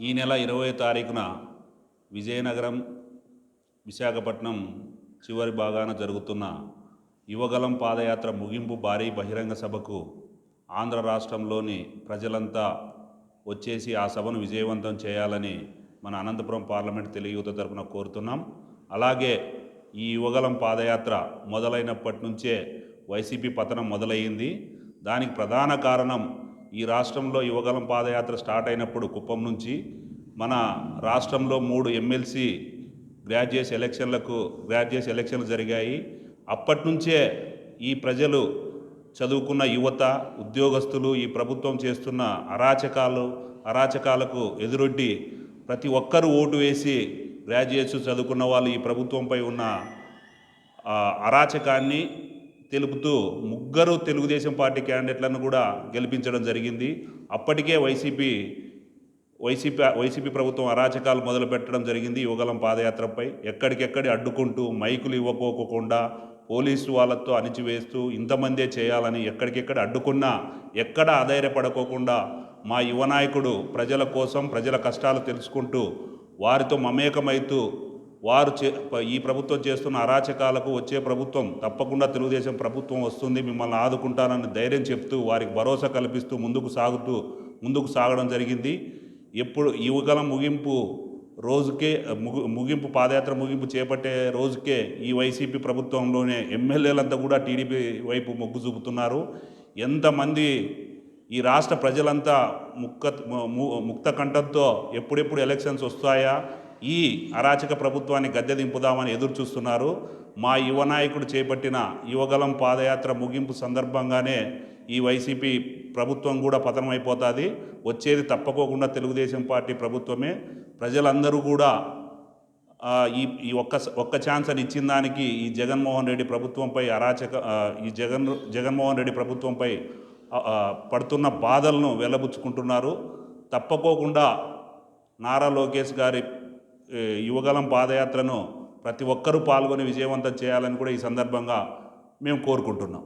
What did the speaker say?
ఈ నెల ఇరవై తారీఖున విజయనగరం విశాఖపట్నం చివరి భాగాన జరుగుతున్న యువగలం పాదయాత్ర ముగింపు భారీ బహిరంగ సభకు ఆంధ్ర రాష్ట్రంలోని ప్రజలంతా వచ్చేసి ఆ సభను విజయవంతం చేయాలని మన అనంతపురం పార్లమెంట్ తెలుగు తరపున కోరుతున్నాం. అలాగే ఈ యువగలం పాదయాత్ర మొదలైనప్పటి నుంచే వైసీపీ పతనం మొదలయ్యింది. దానికి ప్రధాన కారణం ఈ రాష్ట్రంలో యువగలం పాదయాత్ర స్టార్ట్ అయినప్పుడు కుప్పం నుంచి మన రాష్ట్రంలో మూడు ఎమ్మెల్సీ గ్రాడ్యుయేట్స్ ఎలక్షన్లకు గ్రాడ్యుయేట్స్ ఎలక్షన్లు జరిగాయి. అప్పటి నుంచే ఈ ప్రజలు చదువుకున్న యువత ఉద్యోగస్తులు ఈ ప్రభుత్వం చేస్తున్న అరాచకాలు అరాచకాలకు ఎదురొడ్డి ప్రతి ఒక్కరూ ఓటు వేసి గ్రాడ్యుయేట్స్ చదువుకున్న వాళ్ళు ఈ ప్రభుత్వంపై ఉన్న అరాచకాన్ని తెలుపుతూ ముగ్గురు తెలుగుదేశం పార్టీ క్యాండిడేట్లను కూడా గెలిపించడం జరిగింది. అప్పటికే వైసీపీ వైసీపీ వైసీపీ ప్రభుత్వం అరాచకాలు మొదలు పెట్టడం జరిగింది యువగలం పాదయాత్రపై. ఎక్కడికెక్కడి అడ్డుకుంటూ మైకులు ఇవ్వకోకుండా పోలీసు వాళ్ళతో అణిచివేస్తూ ఇంతమందే చేయాలని ఎక్కడికెక్కడ అడ్డుకున్నా ఎక్కడ అధైర్యపడకోకుండా మా యువ నాయకుడు ప్రజల కోసం ప్రజల కష్టాలు తెలుసుకుంటూ వారితో మమేకమైతూ వారు చే ఈ ప్రభుత్వం చేస్తున్న అరాచకాలకు వచ్చే ప్రభుత్వం తప్పకుండా తెలుగుదేశం ప్రభుత్వం వస్తుంది మిమ్మల్ని ఆదుకుంటానని ధైర్యం చెప్తూ వారికి భరోసా కల్పిస్తూ ముందుకు సాగుతూ ముందుకు సాగడం జరిగింది. ఎప్పుడు యువకల ముగింపు రోజుకే ముగు ముగింపు పాదయాత్ర ముగింపు చేపట్టే రోజుకే ఈ వైసీపీ ప్రభుత్వంలోనే ఎమ్మెల్యేలంతా కూడా టీడీపీ వైపు మొగ్గు చూపుతున్నారు. ఎంతమంది ఈ రాష్ట్ర ప్రజలంతా ముక్క ము- ముక్త కంఠంతో ఎప్పుడెప్పుడు ఎలక్షన్స్ వస్తాయా ఈ అరాచక ప్రభుత్వాన్ని గద్దె దింపుదామని ఎదురు చూస్తున్నారు. మా యువ నాయకుడు చేపట్టిన యువగలం పాదయాత్ర ముగింపు సందర్భంగానే ఈ వైసీపీ ప్రభుత్వం కూడా పతనమైపోతుంది. వచ్చేది తప్పకోకుండా తెలుగుదేశం పార్టీ ప్రభుత్వమే. ప్రజలందరూ కూడా ఈ ఈ ఒక్క ఒక్క ఛాన్స్ అని ఇచ్చిన దానికి ఈ జగన్మోహన్ రెడ్డి ప్రభుత్వంపై అరాచక ఈ జగన్ జగన్మోహన్ రెడ్డి ప్రభుత్వంపై పడుతున్న బాధలను వెల్లబుచ్చుకుంటున్నారు. తప్పకోకుండా నారా లోకేష్ గారి యువగలం పాదయాత్రను ప్రతి ఒక్కరూ పాల్గొని విజయవంతం చేయాలని కూడా ఈ సందర్భంగా మేము కోరుకుంటున్నాం.